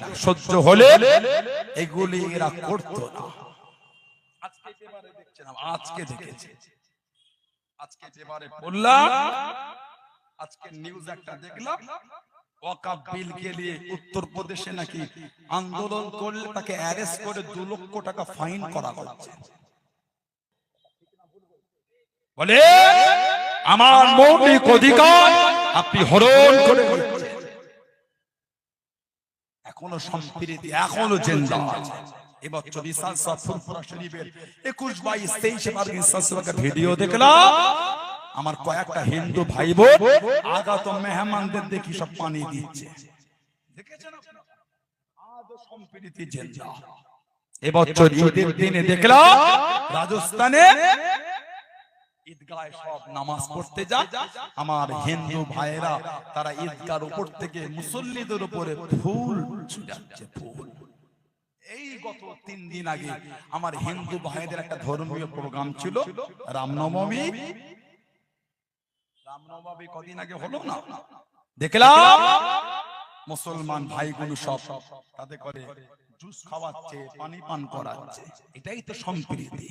হয় সহ্য হলে এগুলি এরা করতো না আজকে পেপারে আজকে দেখেছি আজকে পেপারে পড়লাম আজকে নিউজ একটা দেখলাম ওয়াকাফ নিয়ে উত্তরপ্রদেশে নাকি আন্দোলন করলে তাকে অ্যারেস্ট করে দু লক্ষ টাকা ফাইন করা হচ্ছে বলে, আমার মৌলিক অধিকার আপনি হরণ করে। এখনও সম্প্রীতি এখনও জেন্দা। এবছর ইসাল সাহ শরীফের একুশ বাইশ তেইশে ভিডিও দেখলাম। আমার কয়েকটা হিন্দু ভাই বোন আগত মেহমানদের দেখি সব পানি দিচ্ছে। দেখেছেন আজও সম্প্রীতি জেন্দা। এবছর ঈদের দিনে দেখলাম রাজস্থানে ঈদগায় সব নামাজ পড়তে যা। আমার হিন্দু ভাইয়েরা তারা ঈদগার উপর থেকে মুসল্লিদের উপরে ফুল ছুটাচ্ছে ফুল। এই গত তিন দিন আগে আমার হিন্দু ভাইদের একটা ধর্মীয় প্রোগ্রাম ছিল রামনবমী। রামনবমী। কদিন আগে হলো না? দেখলাম। মুসলমান ভাইগুলো সব তাদের করে জুস খাওয়াচ্ছে পানি পান করাচ্ছে। এটাই তো সম্প্রীতি।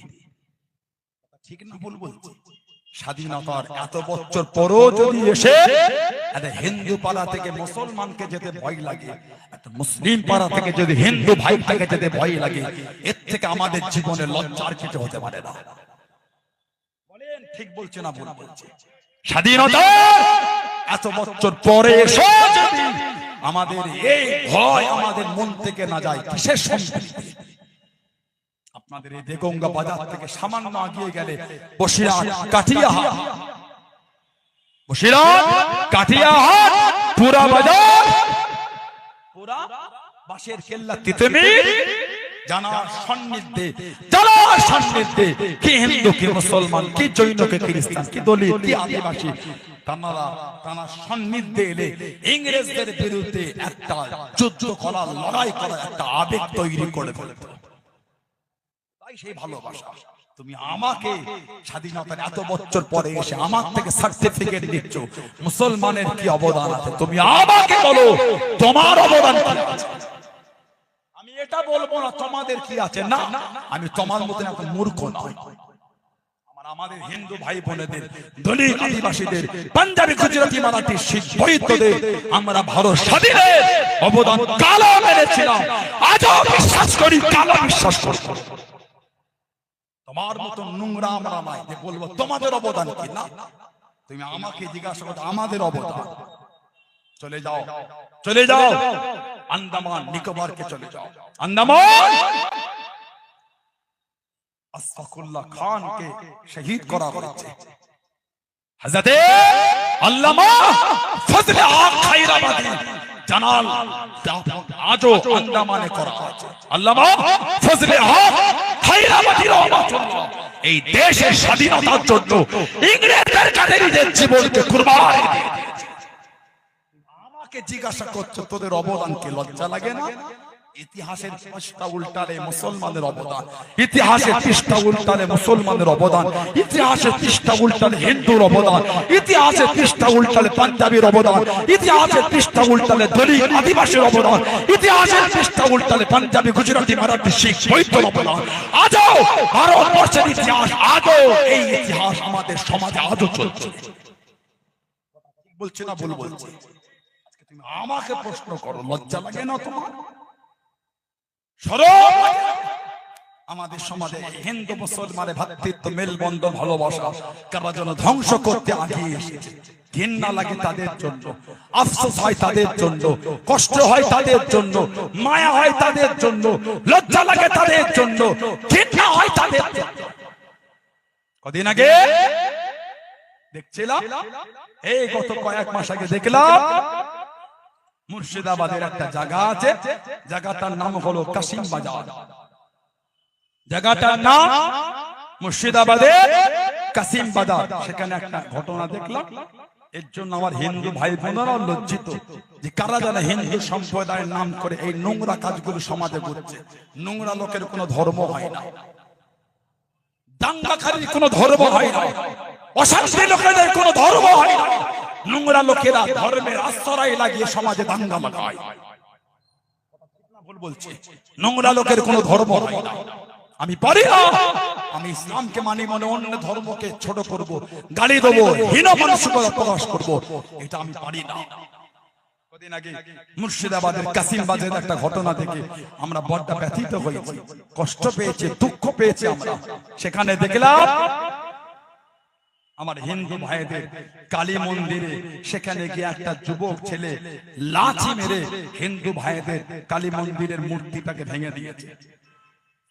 ঠিক না ভুল বলছি। স্বাধীনতার এত বছর পরও যদি এসে একটা হিন্দু পাড়া থেকে মুসলমানকে যেতে ভয় লাগে। একটা মুসলিম পাড়া থেকে যদি হিন্দু ভাইটাকে যেতে ভয় লাগে এর থেকে আমাদের জীবনে লজ্জার কিছু হতে পারে না। বলেন ঠিক বলছে না ভুল বলছে। স্বাধীনতা! এত বছর পরে এসে আমাদের এই ভয় আমাদের মন থেকে না যায় কিসের সম্পৃক্তি আপনাদের এই দেগঙ্গা বাজার থেকে সামান্য আগিয়ে গেলে বসিরহাট কাঠিয়াহাট পুরা বাজার। পুরা বাঁশের কেল্লা তিতুমির জানার সন্নিধ্যে জানার সন্নিধ্যে কি হিন্দু কি মুসলমান কি জৈন কি খ্রিস্টান কি দলিত কি আদিবাসী। তানারা তানার সন্নিধ্যে এলে ইংরেজদের বিরুদ্ধে একটা যুদ্ধ করা লড়াই করা একটা আবেগ তৈরি করে ফেলত। তাই সেই ভালোবাসা। তুমি আমাকে স্বাধীনতার এত বছর পরে এসে আমার থেকে সার্টিফিকেট দিচ্ছ। মুসলমানের কি অবদান আছে? তুমি আমাকে বলো তোমার অবদান কি আছে? আমি এটা বলব না তোমাদের কি আছে? না আমি তোমার মতো মূর্খ নয় আমাদের হিন্দু ভাই বোনেদের দলিত আদিবাসীদের পাঞ্জাবি গুজরাটি মারাঠি শিখ বৈদ্যদের আমরা ভারত স্বাধীনের অবদান কালো মেরেছিলাম আজও বিশ্বাস করি কালো বিশ্বাস করি। তোমার মতো নোংরা আমরা নাই। যে বলব, তোমাদের অবদান কি? না। তুমি আমাকে জিজ্ঞাসা করো, আমাদের অবদান? চলে যাও। চলে যাও। আন্দামান, নিকোবরকে চলে যাও। আন্দামান! আশফাকুল্লাহ খানকে শহীদ করা হয়েছে। হযরতে আল্লামা ফজলে আক খায়রাবাদী জানাল আজও আন্দামানে করা খায়রাবাদী রহমাতুল্লাহ। এই দেশের স্বাধীনতার জন্য ইংরেজদের কাছে নিজের জীবনকে কুরবান। আমাকে জিজ্ঞাসা করছ, তোদের অবদানকে লজ্জা লাগে না? ইতিহাসের পৃষ্ঠা উল্টালে মুসলমানের অবদান। ইতিহাসের পৃষ্ঠা উল্টালে মুসলমানের অবদান। ইতিহাসের পৃষ্ঠা উল্টালে হিন্দুর অবদান। ইতিহাসের পৃষ্ঠা উল্টালে পাঞ্জাবির অবদান। ইতিহাসের পৃষ্ঠা উল্টালে দলিত আদিবাসীর অবদান। ইতিহাসের পৃষ্ঠা উল্টালে পাঞ্জাবি গুজরাটি মারাঠি শিখ বৈদ্যর অবদান। আজও ভারতবর্ষের ইতিহাস আজও এই ইতিহাস আমাদের সমাজে আজও চলছে। বলছে না ভুল বলছে? আমাকে প্রশ্ন করো লজ্জা লাগে না তোমার? আমাদের সমাজে হিন্দু মুসলমানের ভাতৃত্ব মেলবন্ধন ভালোবাসা কারা যেন ধ্বংস করতে আগিয়ে এসেছে। ঘৃণা লাগে তাদের জন্য আফসোস হয় তাদের জন্য কষ্ট হয় তাদের জন্য মায়া হয় তাদের জন্য লজ্জা লাগে তাদের জন্য ঘৃণা হয় তাদের কদিন আগে দেখছিলাম? এই গত কয়েক মাস আগে দেখলাম? মুর্শিদাবাদের একটা জায়গা আছে। জায়গাটার নাম হলো কাশিম বাজার। জায়গাটার নাম মুর্শিদাবাদের কাসিম বাজার। সেখানে একটা ঘটনা দেখলাম। এর জন্য আমার হিন্দু ভাই বোনেরা লজ্জিত যে কারা জানে হিন্দু সম্প্রদায়ের নাম করে এই নোংরা কাজগুলো সমাজে করছে। নোংরা লোকের কোনো ধর্ম হয় না। দাঙ্গাকারীর কোনো ধর্ম হয় না। অশান্তি লোকেদের কোনো ধর্ম হয় না। নোংরা লোকেরা ধর্মের আশ্রয় লাগিয়ে সমাজে দাঙ্গা ভুল নোংরা লোকের কোনো ধর্ম হয় না। আমি পারি না। আমি ইসলামকে মানি মনে অন্য ধর্মকে ছোট করব, গালি দেবো, হীন মানসিকতা প্রকাশ করব। এটা আমি পারি না। কদিন আগে মুর্শিদাবাদের কাসিমবাজের একটা ঘটনা থেকে আমরা বড্ড ব্যথিত হয়েছি। কষ্ট পেয়েছি, দুঃখ পেয়েছি আমরা। সেখানে দেখলাম আমার হিন্দু ভাইদের কালী মন্দিরে সেখানে গিয়ে একটা যুবক ছেলে লাঠি মেরে হিন্দু ভাইদের কালী মন্দিরের মূর্তিটাকে ভেঙে দিয়েছে।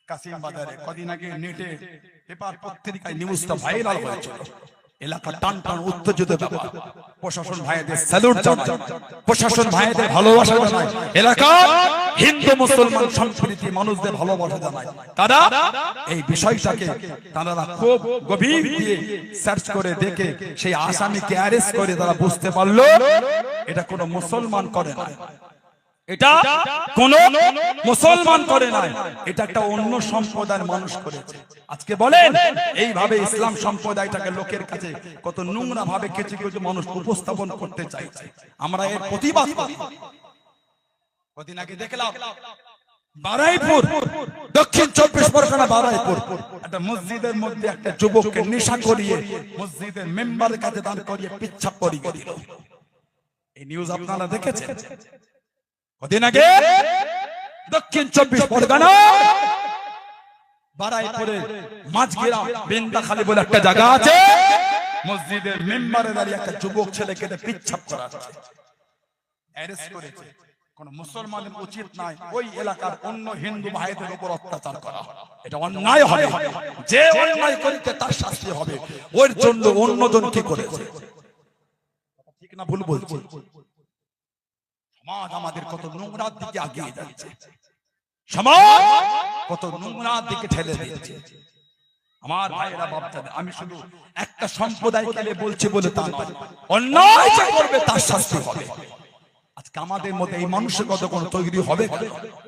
কাসিম বাজারে কদিন আগে নেটে পেপার পত্রিকায় নিউজটা ভাইরাল হয়েছিল। এলাকা টান টান উত্তেজিত ব্যাপার প্রশাসন ভাইদের স্যালুট জানাই। প্রশাসন ভাইদের ভালোবাসা জানাই। এলাকা হিন্দু মুসলমান সম্প্রীতি মানুষদের ভালোবাসা জানায় তারা এই বিষয়টাকে তারা খুব গভীর দিয়ে সার্চ করে দেখে সেই আসামিকে অ্যারেস্ট করে তারা বুঝতে পারল এটা কোনো মুসলমান করে না। এটা কোন মুসলমান করে নাই, এটা একটা অন্য সম্প্রদায়ের মানুষ করেছে। আজকে বলেন, এইভাবে ইসলাম সম্প্রদায়টাকে লোকের কাছে কত নোংরা ভাবে কিছু কিছু মানুষ উপস্থাপন করতে চাইছে। আমরা এর প্রতিবাদ কদিন আগে দেখলাম, বারাইপুর, দক্ষিণ চব্বিশ পরগনা বারাইপুর, একটা মসজিদের মধ্যে একটা যুবককে নেশা করিয়ে মসজিদের মেম্বারের কাছে দান করিয়ে পিচ্ছাপ করিয়ে দিল। এই নিউজ আপনারা দেখেছেন? কদিন আগে দক্ষিণ চব্বিশ পরগনা, বারাইপুরে মাঝগিরা বেন্দাখালী বলে একটা জায়গা আছে। মসজিদের মেম্বারে দাঁড়িয়ে একটা যুবক ছেলেকে পিচ্ছাপ করা অ্যারেস্ট করেছে। কোন উচিত নাই ওই এলাকার অন্য হিন্দু ভাইদের উপর অত্যাচার করা। এটা অন্যায় হবে। যে অন্যায় করিতে তার শাস্তি হবে। ওর জন্য অন্যজন কি ঠিক না, ভুল বলছি। সমাজ আমাদের কত নোংরার দিকে আগিয়ে যাচ্ছে। সমাজ কত নোংরার দিকে ঠেলে দিচ্ছে আমার ভাইয়েরা বাপচাদের আমি শুধু একটা সম্প্রদায়কে বলছি বলে তা নয় অন্যায় করবে তার শাস্তি হবে। আজকে আমাদের মধ্যে এই কোন তৈরি হবে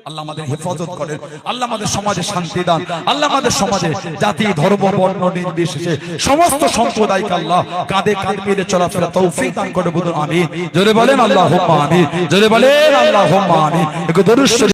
আল্লাহ আমাদের হেফাজত করেন। আল্লাহ আমাদের সমাজে শান্তি দান। আল্লাহ আমাদের সমাজে জাতি ধর্ম বর্ণ নির্বিশেষে সমস্ত সম্প্রদায়কে আল্লাহ কাঁধে কাঁধ চলাফেরা তৌফিক দান করে বলুন আমি জোরে বলেন আল্লাহ আমি জোরে বলেন আল্লাহ আমি একটু দরুদ শরীফ